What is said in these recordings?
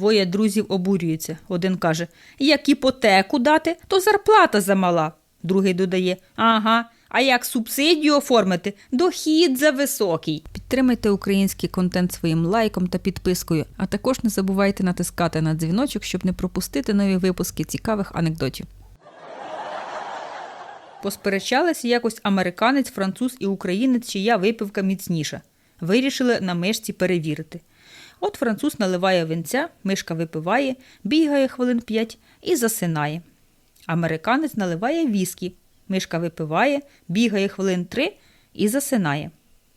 Двоє друзів обурюються. Один каже: Як іпотеку дати, то зарплата замала. Другий додає: Ага. А як субсидію оформити? Дохід зависокий. Підтримайте український контент своїм лайком та підпискою, а також не забувайте натискати на дзвіночок, щоб не пропустити нові випуски цікавих анекдотів. Посперечалися якось американець, француз і українець, чия випивка міцніша. Вирішили на мишці перевірити. От француз наливає винця, мишка випиває, бігає хвилин п'ять і засинає. Американець наливає віскі, мишка випиває, бігає хвилин три і засинає.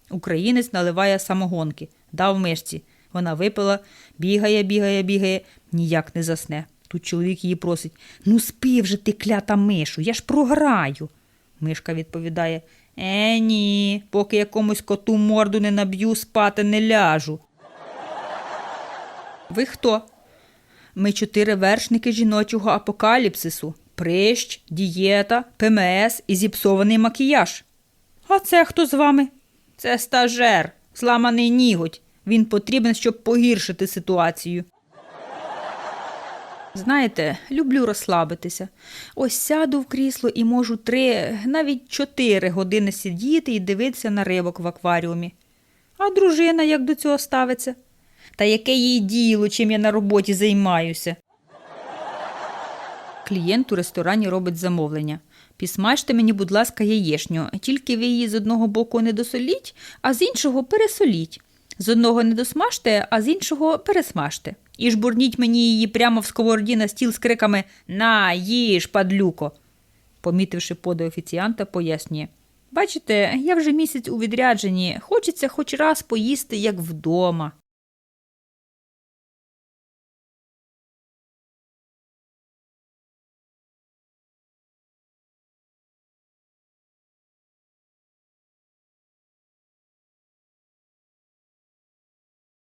Українець наливає самогонки, дав мишці. Вона випила, бігає, бігає, бігає, ніяк не засне. Тут чоловік її просить: Ну спи вже ти клята мишу, я ж програю. Мишка відповідає: Е, ні, поки якомусь коту морду не наб'ю, спати не ляжу. Ви хто? Ми чотири вершники жіночого апокаліпсису: прищ, дієта, ПМС і зіпсований макіяж. А це хто з вами? Це стажер, зламаний ніготь. Він потрібен, щоб погіршити ситуацію. Знаєте, люблю розслабитися. Ось сяду в крісло і можу три, навіть чотири години сидіти і дивитися на рибок в акваріумі. А дружина як до цього ставиться? Та яке їй діло, чим я на роботі займаюся? Клієнт у ресторані робить замовлення. Пісмажте мені, будь ласка, яєшню, тільки ви її з одного боку не досоліть, а з іншого пересоліть. З одного не досмажте, а з іншого пересмажте. І жбурніть мені її прямо в сковороді на стіл з криками На, їж, падлюко. Помітивши подив офіціанта, пояснює. Бачите, я вже місяць у відрядженні, хочеться хоч раз поїсти, як вдома.